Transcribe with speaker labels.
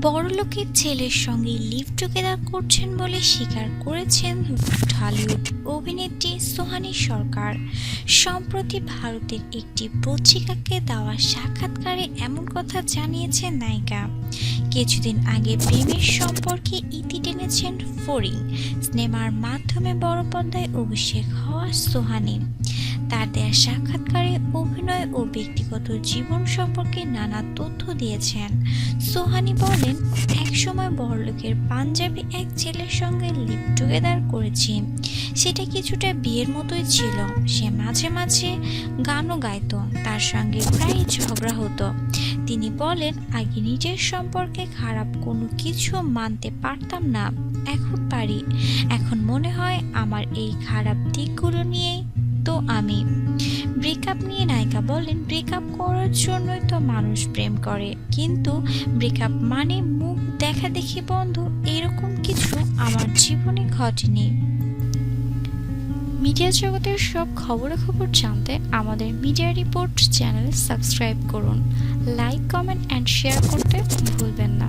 Speaker 1: বড়লোকের ছেলের সঙ্গে live together করছেন বলে স্বীকার করেছেন ঢালিউড অভিনেত্রী সোহানি সরকার। সম্প্রতি ভারতের একটি পত্রিকাকে দেওয়া সাক্ষাৎকারে এমন কথা জানিয়েছেন নায়িকা। কিছুদিন আগে প্রেমের সম্পর্কে ইতি টেনেছেন ফরিং সিনেমার মাধ্যমে বড় পর্দায় অভিষেক হওয়া সোহানী। তার দেয়া সাক্ষাৎকারে অভিনয় ও ব্যক্তিগত জীবন সম্পর্কে নানা তথ্য দিয়েছেন। সোহানি বলেন, একসময় বড়লোকের পাঞ্জাবি এক ছেলের সঙ্গে লিভ টুগেদার করেছি। সেটা কিছুটা বিয়ের মতোই ছিল। সে মাঝে মাঝে গানও গাইতো। তার সঙ্গে প্রায় ঝগড়া হতো। তিনি বলেন, আগে নিজের সম্পর্কে খারাপ কোনো কিছু মানতে পারতাম না। এখন পারি। এখন মনে হয় আমার এই খারাপ দিকগুলো নিয়েই তো আমি। ব্রেকআপ নিয়ে নায়িকা বলেন, ব্রেকআপ করার জন্যই তো মানুষ প্রেম করে। কিন্তু ব্রেকআপ মানে মুখ দেখা দেখি বন্ধ, এরকম কিছু আমার জীবনে ঘটেনি। মিডিয়া জগতের সব খবরাখবর জানতে আমাদের মিডিয়া রিপোর্ট চ্যানেল সাবস্ক্রাইব করুন। লাইক, কমেন্ট অ্যান্ড শেয়ার করতে ভুলবেন না।